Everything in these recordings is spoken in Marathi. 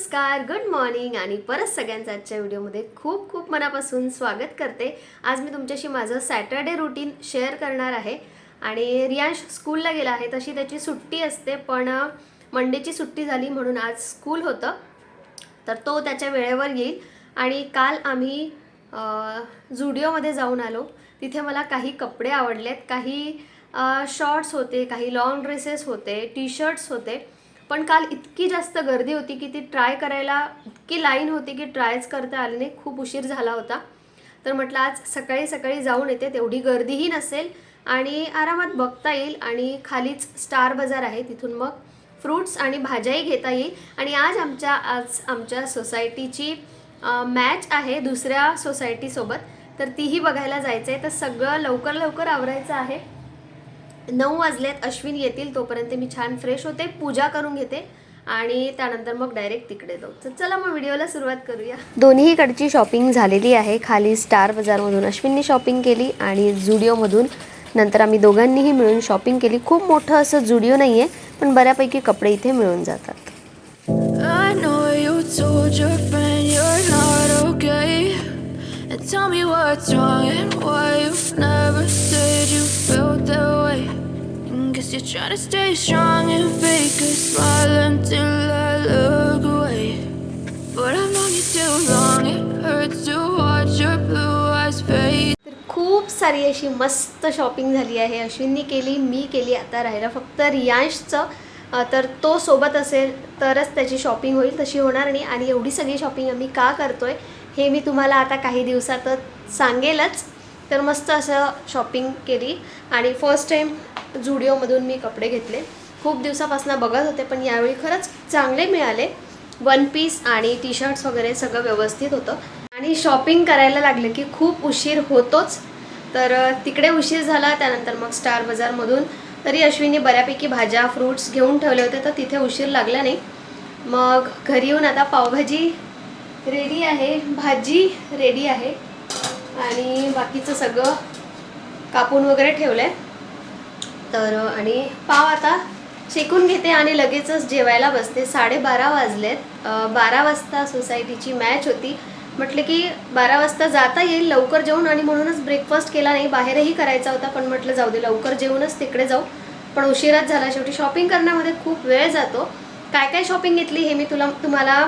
नमस्कार गुड मॉर्निंग आणि परत सगळ्यांचं आजच्या व्हिडिओमध्ये खूप खूप मनापासून स्वागत करते. आज मी तुमच्याशी माझं सॅटर्डे रुटीन शेअर करणार आहे आणि रियांश स्कूलला गेला आहे तशी त्याची सुट्टी असते पण मंडेची सुट्टी झाली म्हणून आज स्कूल होतं. तर तो त्याच्या वेळेवर येईल आणि काल आम्ही झुडिओमध्ये जाऊन आलो. तिथे मला काही कपडे आवडलेत काही शॉर्ट्स होते काही लाँग ड्रेसेस होते टी शर्ट्स होते. पण काल इतकी जास्त गर्दी होती की ती ट्राय करायला इतकी लाईन होती की ट्रायच करता आली नाही. खूप उशीर झाला होता. तर म्हटलं आज सकाळी सकाळी जाऊन येते तेवढी गर्दीही नसेल आणि आरामात बघता येईल आणि खालीच स्टार बाजार आहे तिथून मग फ्रूट्स आणि भाज्याही घेता येईल. आणि आज आमच्या आज आमच्या सोसायटीची मॅच आहे दुसऱ्या सोसायटीसोबत. तर तीही बघायला जायचं आहे तर सगळं लवकर लवकर आवरायचं आहे. नऊ वाजलेत अश्विन येतील तोपर्यंत मी छान फ्रेश होते पूजा करून घेते आणि त्यानंतर मग डायरेक्ट तिकडे जाऊ. तर चला मग व्हिडिओला सुरुवात करूया. दोन्हीकडची शॉपिंग झालेली आहे. खाली स्टार बाजारमधून अश्विननी शॉपिंग केली आणि जुडिओमधून नंतर आम्ही दोघांनीही मिळून शॉपिंग केली. खूप मोठं असं जुडिओ नाही आहे पण बऱ्यापैकी कपडे इथे मिळून जातात. Tell me what's wrong and why you never said you felt that way. And guess you're trying to stay strong and fake a smile until I look away. But I've known you too long, it hurts to watch your blue eyes fade. खूप सारी अशी मस्त शॉपिंग झाली आहे अश्विननी केली मी केली आता राहिलं फक्त रियांशचं तर तो सोबत असेल तरच त्याची शॉपिंग होईल तशी होणार नाही आणि एवढी सगळी शॉपिंग आम्ही का करतो आहे हे मी तुम्हाला आता काही दिवसातच सांगेलच. तर मस्त असं शॉपिंग केली आणि फर्स्ट टाईम जुडिओमधून मी कपडे घेतले. खूप दिवसापासून बघत होते पण यावेळी खरंच चांगले मिळाले. वन पीस आणि टी शर्ट्स वगैरे सगळं व्यवस्थित होतं. आणि शॉपिंग करायला लागले की खूप उशीर होतोच. तर तिकडे उशीर झाला त्यानंतर मग स्टार बाजारमधून तरी अश्विनी बऱ्यापैकी भाज्या फ्रूट्स घेऊन ठेवले होते तर तिथे उशीर लागला नाही. मग घरी येऊन आता पावभाजी रेडी आहे भाजी रेडी आहे. आणि बाकीचं सगळं कापून वगैरे ठेवलं आहे तर आणि पाव आता शेकून घेते आणि लगेचच जेवायला बसते. साडेबारा वाजलेत. बारा वाजता सोसायटीची मॅच होती. म्हटलं की बारा वाजता जाता येईल लवकर जेवून आणि म्हणूनच ब्रेकफास्ट केला नाही. बाहेरही करायचा होता पण म्हटलं जाऊ दे लवकर जेवूनच तिकडे जाऊ. पण उशिराच झाला. शेवटी शॉपिंग करण्यामध्ये खूप वेळ जातो. काय काय शॉपिंग घेतली हे मी तुला तुम्हाला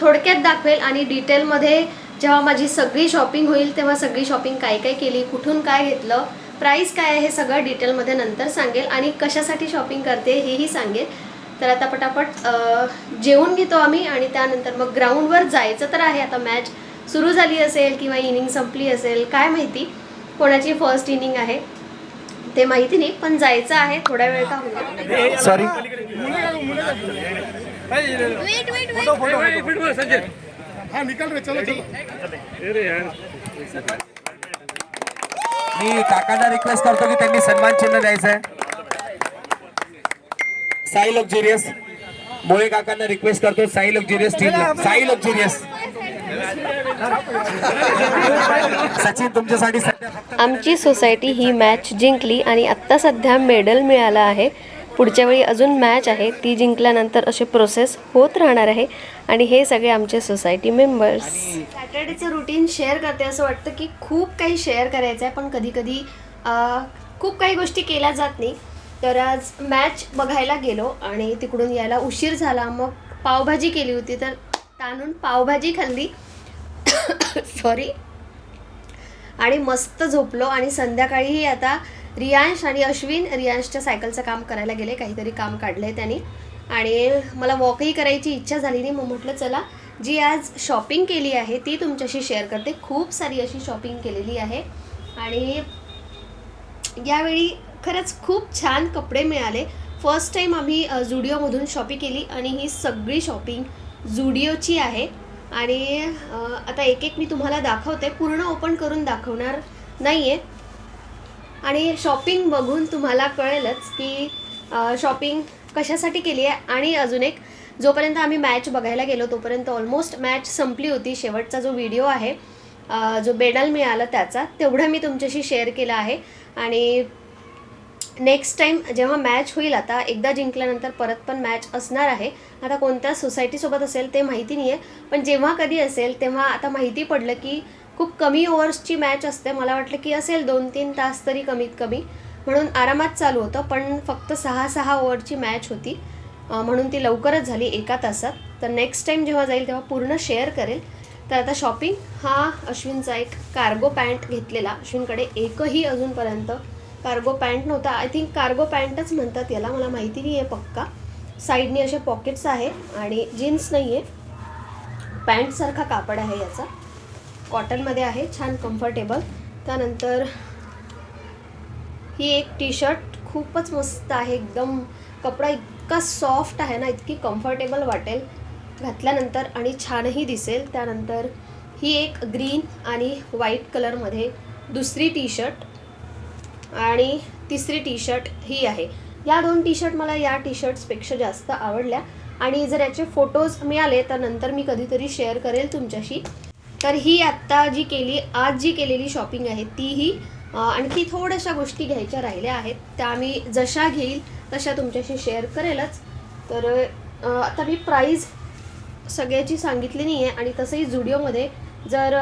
थोडक्यात दाखवेल आणि डिटेलमध्ये जेव्हा माझी सगळी शॉपिंग होईल तेव्हा सगळी शॉपिंग काय काय केली कुठून काय घेतलं प्राईस काय आहे हे सगळं डिटेलमध्ये नंतर सांगेल आणि कशासाठी शॉपिंग करते हेही सांगेल. तर आता पटापट अ, जेवून घेतो आम्ही आणि त्यानंतर मग ग्राउंडवर जायचं तर आहे. आता मॅच सुरू झाली असेल किंवा इनिंग संपली असेल काय माहिती कोणाची फर्स्ट इनिंग आहे ते माहिती नाही पण जायचं आहे. थोड्या वेळ का होईल सॉरी हाँ निकल रहे चलो चलो। मी काकांना रिक्वेस्ट करतो की त्यांनी सन्मान चिन्ह द्यायचं आहे साई लक्झुरियस मोळे काकांना रिक्वेस्ट करतो Sai luxurious team Sai luxurious Sachin तुमच्यासाठी आमची सोसायटी ही मॅच जिंकली आणि आत्ता सध्या मेडल मिळालं आहे. पुढच्या वेळी अजून मॅच आहे. ती जिंकल्यानंतर असे प्रोसेस होत राहणार आहे. आणि हे सगळे आमचे सोसायटी मेंबर्स सॅटर्डेचं रुटीन शेअर करते असं वाटतं की खूप काही शेअर करायचं आहे. पण कधी कधी खूप काही गोष्टी केल्या जात नाही. तर आज मॅच बघायला गेलो आणि तिकडून यायला उशीर झाला. मग पावभाजी केली होती. तर ताणून पावभाजी खाल्ली. सॉरी आणि मस्त झोपलो. आणि संध्याकाळीही आता रियांश आणि अश्विन रियांशच्या सायकलचं काम करायला गेले काहीतरी काम काढलं आहे त्यांनी. आणि मला वॉकही करायची इच्छा झाली नाही मग म्हटलं चला जी आज शॉपिंग केली आहे ती तुमच्याशी शेअर करते. खूप सारी अशी शॉपिंग केलेली आहे. आणि यावेळी खरंच खूप छान कपडे मिळाले. फर्स्ट टाईम आम्ही झुडिओमधून शॉपिंग केली आणि ही सगळी शॉपिंग झुडिओची आहे. आणि आता एक एक मी तुम्हाला दाखवते. पूर्ण ओपन करून दाखवणार नाही आहे आणि शॉपिंग बघून तुम्हाला कळेलच की शॉपिंग कशासाठी केली आहे. आणि अजून एक जोपर्यंत आम्ही मॅच बघायला गेलो तोपर्यंत ऑलमोस्ट मॅच संपली होती. शेवटचा जो व्हिडिओ आहे जो बेडल मिळाला त्याचा तेवढा मी तुमच्याशी शेअर केला आहे. आणि नेक्स्ट टाईम जेव्हा मॅच होईल आता एकदा जिंकल्यानंतर परत पण मॅच असणार आहे. आता कोणत्या सोसायटीसोबत असेल ते माहिती नाही आहे पण जेव्हा कधी असेल तेव्हा आता माहिती पडलं की खूप कमी ओव्हर्सची मॅच असते. मला वाटलं की असेल दोन तीन तास तरी कमीत कमी. म्हणून आरामात चालू होतं पण फक्त सहा सहा ओव्हरची मॅच होती. म्हणून ती लवकरच झाली एका तासात. तर नेक्स्ट टाईम जेव्हा जाईल तेव्हा पूर्ण शेअर करेल. तर आता शॉपिंग हा अश्विनचा एक कार्गो पॅन्ट घेतलेला. अश्विनकडे एकही अजूनपर्यंत कार्गो पॅन्ट नव्हता. आय थिंक कार्गो पॅन्टच म्हणतात याला. मला माहिती नाही आहे पक्का साईडने असे पॉकेट्स आहे आणि जीन्स नाही आहे पॅन्टसारखा कापड आहे याचा. कॉटनमध्ये आहे छान कम्फर्टेबल त्यानंतर ही एक टी शर्ट खूपच मस्त आहे एकदम कपडा इतका सॉफ्ट आहे ना इतकी कम्फर्टेबल वाटेल. घातल्यानंतर आणि छानही दिसेल. त्यानंतर ही एक ग्रीन आणि व्हाईट कलरमध्ये दुसरी टी शर्ट आणि तिसरी टी शर्ट ही आहे. या दोन टी शर्ट मला या टी शर्ट्सपेक्षा जास्त आवडल्या. आणि जर याचे फोटोज मिळाले तर नंतर मी कधीतरी शेअर करेल तुमच्याशी. तर ही आत्ता जी केली आज जी केलेली शॉपिंग आहे तीही आणखी थोड्याशा गोष्टी घ्यायच्या राहिल्या आहेत. त्या मी जशा घेईल तशा तुमच्याशी शेअर करेलच. तर आता मी प्राईज सगळ्याची सांगितली नाही आहे आणि तसंही जुडिओमध्ये जर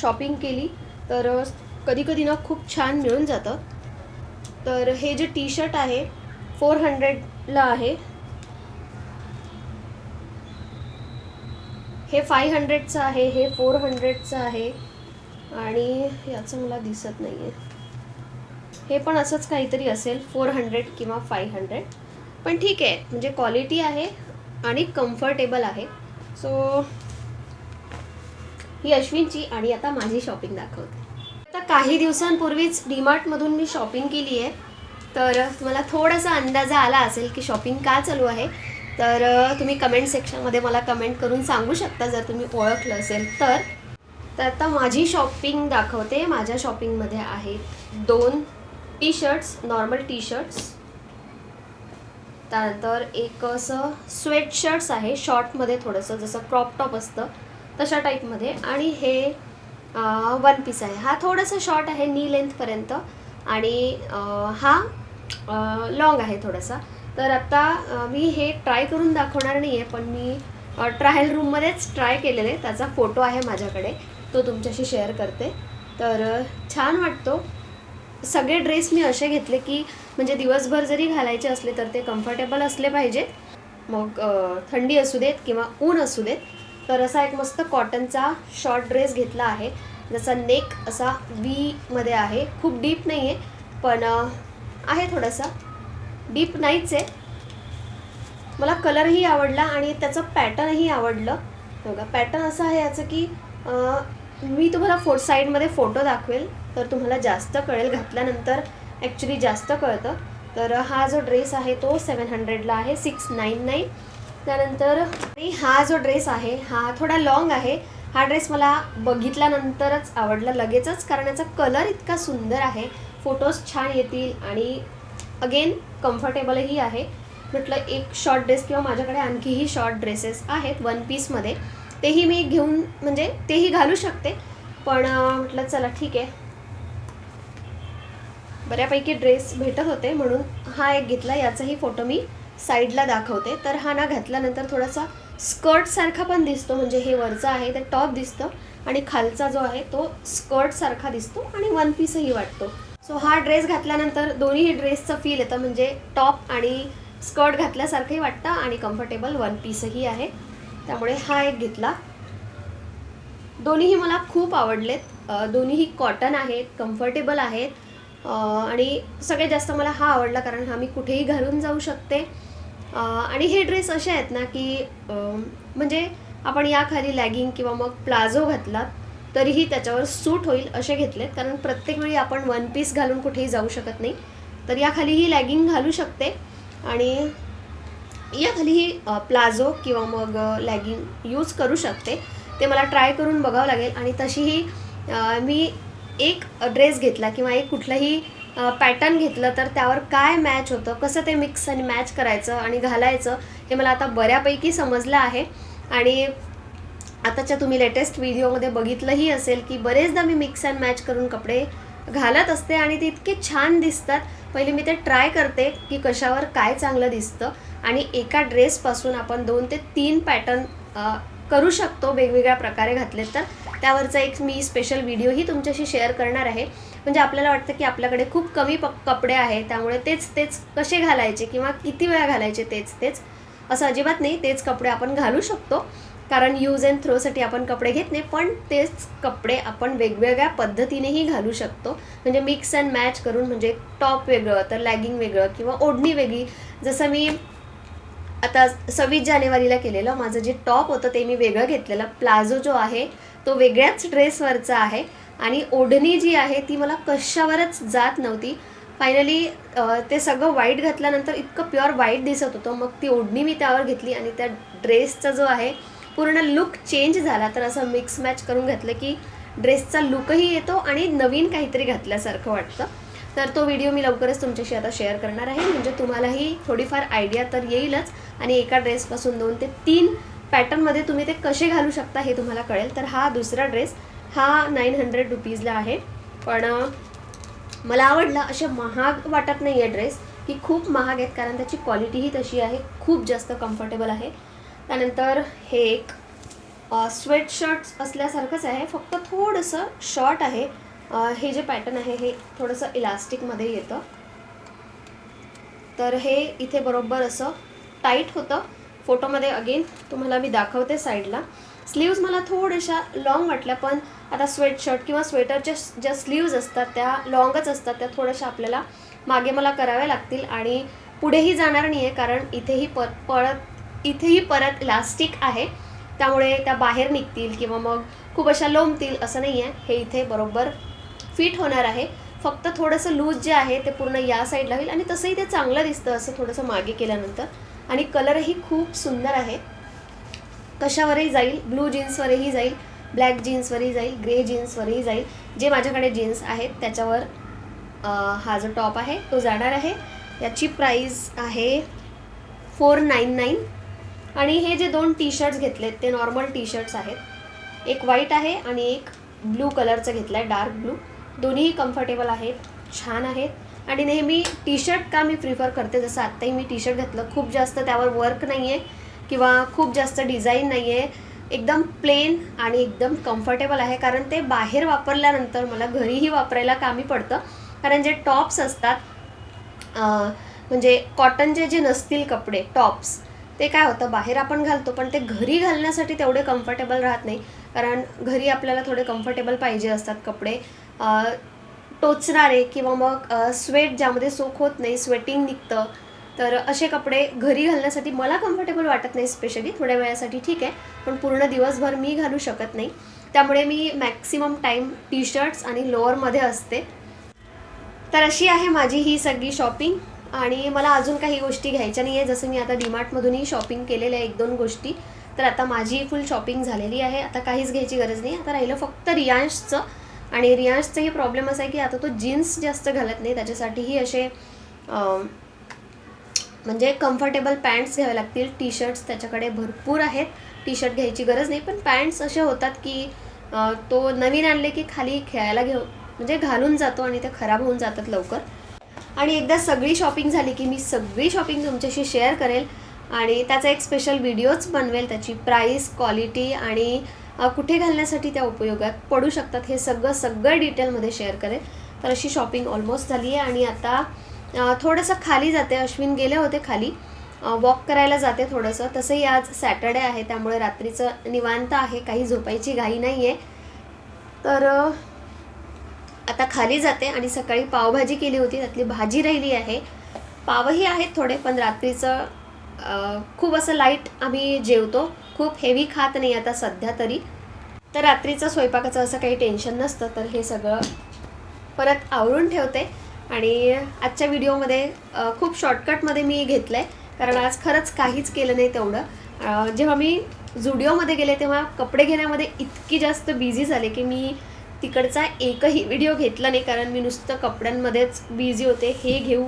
शॉपिंग केली तर कधी कधी ना खूप छान मिळून जातं. तर हे जे टी शर्ट आहे फोर हंड्रेडला आहे. हे फाय हंड्रेडचं आहे हे फोर हंड्रेडचं आहे आणि याचं मला दिसत नाही आहे हे पण असंच काहीतरी असेल फोर हंड्रेड किंवा फाय हंड्रेड पण ठीक आहे म्हणजे क्वालिटी आहे आणि कम्फर्टेबल आहे. सो ही अश्विनची आणि आता माझी शॉपिंग दाखवते. आता काही दिवसांपूर्वीच डीमार्टमधून मी शॉपिंग केली आहे तर तुम्हाला थोडासा अंदाजा आला असेल की शॉपिंग का चालू आहे. तर तुम्ही कमेंट सेक्शनमध्ये मला कमेंट करून सांगू शकता जर तुम्ही ओळखलं असेल तर. तर आता माझी शॉपिंग दाखवते. माझ्या शॉपिंगमध्ये आहेत दोन T shirts normal T shirts त्यानंतर एक असं स्वेट शर्ट्स आहे शॉर्टमध्ये थोडंसं जसं क्रॉप टॉप असतं तशा टाईपमध्ये आणि हे वन पीस आहे. हा थोडासा शॉर्ट आहे नी लेंथपर्यंत आणि हा लॉंग आहे थोडासा. तर आता मी हे ट्राय करून दाखवणार नाही आहे पण मी ट्रायल रूममध्येच ट्राय केलेले. त्याचा फोटो आहे माझ्याकडे. तो तुमच्याशी शेअर करते. तर छान वाटतो. सगळे ड्रेस मी असे घेतले की म्हणजे दिवसभर जरी घालायचे असले तर ते कम्फर्टेबल असले पाहिजेत मग थंडी असू देत किंवा ऊन असू देत तर असा एक मस्त कॉटनचा शॉर्ट ड्रेस घेतला आहे. जसा नेक असा वीमध्ये आहे. खूप डीप नाही आहे पण आहे थोडासा. डीप नाहीच. आहे मला कलरही आवडला आणि त्याचं पॅटर्नही आवडलं. बघा पॅटर्न असं आहे याचं की मी तुम्हाला फो साईडमध्ये फोटो दाखवेल तर तुम्हाला जास्त कळेल. घातल्यानंतर ॲक्च्युली जास्त कळतं. तर हा जो ड्रेस आहे तो सेवन हंड्रेडला आहे सिक्स नाईन नाईन त्यानंतर आणि हा जो ड्रेस आहे हा थोडा लॉंग आहे. हा ड्रेस मला बघितल्यानंतरच आवडला लगेचच कारण याचा कलर इतका सुंदर आहे. फोटोज छान येतील आणि अगेन कम्फर्टेबलही आहे. म्हटलं एक शॉर्ट ड्रेस किंवा माझ्याकडे आणखीही शॉर्ट ड्रेसेस आहेत वन पीसमध्ये तेही मी घेऊन म्हणजे तेही घालू शकते. पण म्हटलं चला ठीक आहे. बऱ्यापैकी ड्रेस भेटत होते म्हणून हा एक घेतला. याचाही फोटो मी साईडला दाखवते. तर हा ना घातल्यानंतर थोडासा स्कर्टसारखा पण दिसतो. म्हणजे हे वरचा आहे ते टॉप दिसतं. आणि खालचा जो आहे तो स्कर्टसारखा दिसतो. आणि वन पीसही वाटतो. सो हा ड्रेस घातल्यानंतर दोन्ही ड्रेसचं फील येतं. म्हणजे टॉप आणि स्कर्ट घातल्यासारखंही वाटतं आणि कम्फर्टेबल वन पीसही आहे. त्यामुळे हा एक घेतला. दोन्हीही मला खूप आवडलेत. दोन्हीही कॉटन आहेत कम्फर्टेबल आहेत. आणि सगळ्यात जास्त मला हा आवडला कारण हा मी कुठेही घालून जाऊ शकते. आणि हे ड्रेस असे आहेत ना की म्हणजे आपण याखाली लॅगिंग किंवा मग प्लाझो घातलात तरीही त्याच्यावर सूट होईल असे घेतलेत कारण प्रत्येक वेळी आपण वन पीस घालून कुठेही जाऊ शकत नाही. तर याखाली ही लॅगिंग घालू शकते. आणि याखाली ही प्लाझो किंवा मग लॅगिंग यूज करू शकते. ते मला ट्राय करून बघावं लागेल. आणि तशीही मी एक ड्रेस घेतला किंवा एक कुठलंही पॅटर्न घेतलं तर त्यावर काय मॅच होतं कसं ते मिक्स आणि मॅच करायचं आणि घालायचं हे मला आता बऱ्यापैकी समजलं आहे. आणि आताच्या तुम्ही लेटेस्ट व्हिडिओमध्ये बघितलंही असेल की बरेचदा मी मिक्स अँड मॅच करून कपडे घालत असते आणि ते इतके छान दिसतात. पहिले मी ते ट्राय करते की कशावर काय चांगलं दिसतं आणि एका ड्रेसपासून आपण दोन ते तीन पॅटर्न करू शकतो वेगवेगळ्या प्रकारे घातले तर. त्यावरचा एक मी स्पेशल व्हिडिओही तुमच्याशी शेअर करणार आहे. म्हणजे आपल्याला वाटतं की आपल्याकडे खूप कमी प कपडे आहे त्यामुळे तेच तेच कसे घालायचे किंवा किती वेळा घालायचे तेच तेच असं अजिबात नाही. तेच कपडे आपण घालू शकतो. कारण यूज अँड थ्रोसाठी आपण कपडे घेत नाही पण तेच कपडे आपण वेगवेगळ्या पद्धतीनेही घालू शकतो. म्हणजे मिक्स अँड मॅच करून म्हणजे टॉप वेगळं तर लॅगिंग वेगळं किंवा ओढणी वेगळी. जसं मी आता सव्वीस जानेवारीला केलेलं माझं जे टॉप होतं ते मी वेगळं घेतलेलं. प्लाझो जो आहे तो वेगळ्याच ड्रेसवरचा आहे आणि ओढणी जी आहे ती मला कशावरच जात नव्हती. फायनली ते सगळं वाईट घातल्यानंतर इतकं प्युअर वाईट दिसत होतं. मग ती ओढणी मी त्यावर घेतली आणि त्या ड्रेसचा जो आहे पूर्ण लुक चेंज झाला तर असं मिक्स मॅच करून घातलं की ड्रेसचा लुकही येतो आणि नवीन काहीतरी घातल्यासारखं वाटतं. तर तो व्हिडिओ मी लवकरच तुमच्याशी आता शेअर करणार आहे. म्हणजे तुम्हालाही थोडीफार आयडिया तर येईलच आणि एका ड्रेसपासून दोन ते तीन पॅटर्नमध्ये तुम्ही ते कसे घालू शकता हे तुम्हाला कळेल. तर हा दुसरा ड्रेस हा नाईन हंड्रेड रुपीजला आहे. पण मला आवडला असे महाग वाटत नाही आहे ड्रेस की खूप महाग आहेत कारण त्याची क्वालिटीही तशी आहे. खूप जास्त कम्फर्टेबल आहे. त्यानंतर हे एक स्वेट शर्ट्स असल्यासारखंच आहे. फक्त थोडंसं शॉर्ट आहे. हे जे पॅटर्न आहे हे थोडंसं इलास्टिकमध्ये येतं. तर हे इथे बरोबर असं टाईट होतं. फोटोमध्ये अगेन तुम्हाला मी दाखवते साईडला स्लीव्ज मला थोड्याशा लॉंग वाटल्या पण आता स्वेट शर्ट किंवा स्वेटरच्या ज्या स्लीव्ज असतात त्या लॉंगच असतात त्या थोड्याशा आपल्याला मागे मला कराव्या लागतील. आणि पुढेही जाणार नाही आहे कारण इथेही प पळत इथेही परत इलास्टिक आहे. त्यामुळे त्या बाहेर निघतील किंवा मग खूप अशा लोंबतील असं नाही आहे हे इथे बरोबर फिट होणार आहे. फक्त थोडंसं लूज जे आहे ते पूर्ण या साईडला होईल आणि तसंही ते चांगलं दिसतं असं थोडंसं मागे केल्यानंतर. आणि कलरही खूप सुंदर आहे. कशावरही जाईल ब्लू जीन्सवरही जाईल ब्लॅक जीन्सवरही जाईल ग्रे जीन्सवरही जाईल. जे माझ्याकडे जीन्स आहेत त्याच्यावर हा जो टॉप आहे तो जाणार आहे. याची प्राईज आहे फोर नाईन नाईन आणि हे जे दोन टी शर्ट्स घेतलेत ते नॉर्मल टी शर्ट्स आहेत. एक व्हाईट आहे आणि एक ब्लू कलरचं घेतलं आहे डार्क ब्लू दोन्हीही कम्फर्टेबल आहेत छान आहेत. आणि नेहमी टी शर्ट का मी प्रिफर करते? जसं आत्ताही मी टी शर्ट घेतलं खूप जास्त त्यावर वर्क नाही आहे किंवा खूप जास्त डिझाईन नाही आहे एकदम प्लेन आणि एकदम कम्फर्टेबल आहे कारण ते बाहेर वापरल्यानंतर मला घरीही वापरायला कामी पडतं. कारण जे टॉप्स असतात म्हणजे कॉटनचे जे नसतील कपडे टॉप्स ते काय होतं बाहेर आपण घालतो पण ते घरी घालण्यासाठी तेवढे कम्फर्टेबल राहत नाही. कारण घरी आपल्याला थोडे कम्फर्टेबल पाहिजे असतात कपडे. टोचणारे किंवा मग स्वेट ज्यामध्ये सोख होत नाही स्वेटिंग निघतं. तर असे कपडे घरी घालण्यासाठी मला कम्फर्टेबल वाटत नाही स्पेशली थोड्या वेळासाठी ठीक आहे. पण पूर्ण दिवसभर मी घालू शकत नाही. त्यामुळे मी मॅक्सिमम टाईम टी शर्ट्स आणि लोअरमध्ये असते. तर अशी आहे माझी ही सगळी शॉपिंग आणि मला अजून काही गोष्टी घ्यायच्या नाही आहे जसं मी आता डीमार्टमधूनही शॉपिंग केलेलं आहे एक दोन गोष्टी. तर आता माझी फुल शॉपिंग झालेली आहे. आता काहीच घ्यायची गरज नाही. आता राहिलं फक्त रियांशचं. आणि रियांशचंही प्रॉब्लेम असा आहे की आता तो जीन्स जास्त घालत नाही. त्याच्यासाठीही असे म्हणजे कम्फर्टेबल पॅन्ट्स घ्यावे लागतील. टी शर्ट्स त्याच्याकडे भरपूर आहेत. टी शर्ट घ्यायची गरज नाही. पण पॅन्ट्स असे होतात की तो नवीन आणले की खाली खेळायला घेऊ म्हणजे घालून जातो आणि ते खराब होऊन जातात लवकर. आणि एकदा सगळी शॉपिंग झाली की मी सगळी शॉपिंग तुमच्याशी शेअर करेल आणि त्याचा एक स्पेशल व्हिडिओच बनवेल. त्याची प्राईस क्वालिटी आणि कुठे घालण्यासाठी त्या उपयोगात पडू शकतात हे सगळं सगळं डिटेलमध्ये शेअर करेल. तर अशी शॉपिंग ऑलमोस्ट झाली आहे आणि आता थोडंसं खाली जाते. अश्विन गेले होते खाली. वॉक करायला जाते थोडंसं. तसंही आज सॅटर्डे आहे त्यामुळे रात्रीचं निवांत आहे. काही झोपायची घाई नाही आहे तर आता खाली जाते आणि सकाळी पावभाजी केली होती त्यातली भाजी राहिली आहे. पावही आहेत थोडे पण रात्रीचं खूप असं लाइट आम्ही जेवतो. खूप हेवी खात नाही आता सध्या तरी. तर रात्रीचं स्वयंपाकाचं असं काही टेन्शन नसतं तर हे सगळं परत आवरून ठेवते. आणि आजच्या व्हिडिओमध्ये खूप शॉर्टकटमध्ये मी घेतलं आहे कारण आज खरंच काहीच केलं नाही तेवढं. जेव्हा मी झुडिओमध्ये गेले तेव्हा कपडे घेण्यामध्ये इतकी जास्त बिझी झाले की मी तिकडचा एकही व्हिडिओ घेतला नाही कारण मी नुसतं कपड्यांमध्येच बिझी होते. हे घेऊ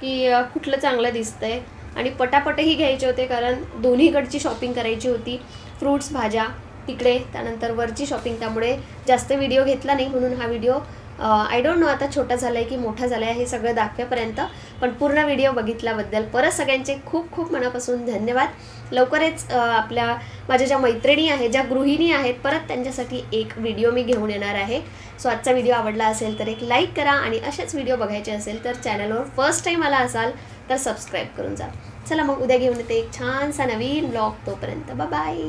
की कुठलं चांगलं दिसतं आहे आणि पटापटही घ्यायचे होते कारण दोन्हीकडची शॉपिंग करायची होती. फ्रूट्स भाज्या तिकडे त्यानंतर वरची शॉपिंग त्यामुळे जास्त व्हिडिओ घेतला नाही म्हणून हा व्हिडिओ आय डोंट नो आता छोटा झाला आहे की मोठा झाला आहे हे सगळं दाखवेपर्यंत पण पूर्ण व्हिडिओ बघितल्याबद्दल परत सगळ्यांचे खूप खूप मनापासून धन्यवाद. लवकरच आपल्या माझ्या ज्या मैत्रिणी आहेत ज्या गृहिणी आहेत परत त्यांच्यासाठी एक व्हिडिओ मी घेऊन येणार आहे. सो आजचा व्हिडिओ आवडला असेल तर एक लाईक करा आणि असेच व्हिडिओ बघायचे असेल तर चॅनलवर फर्स्ट टाईम आला असाल तर सबस्क्राईब करून जा. चला मग उद्या घेऊन येते एक छानसा नवीन ब्लॉग तोपर्यंत. बाय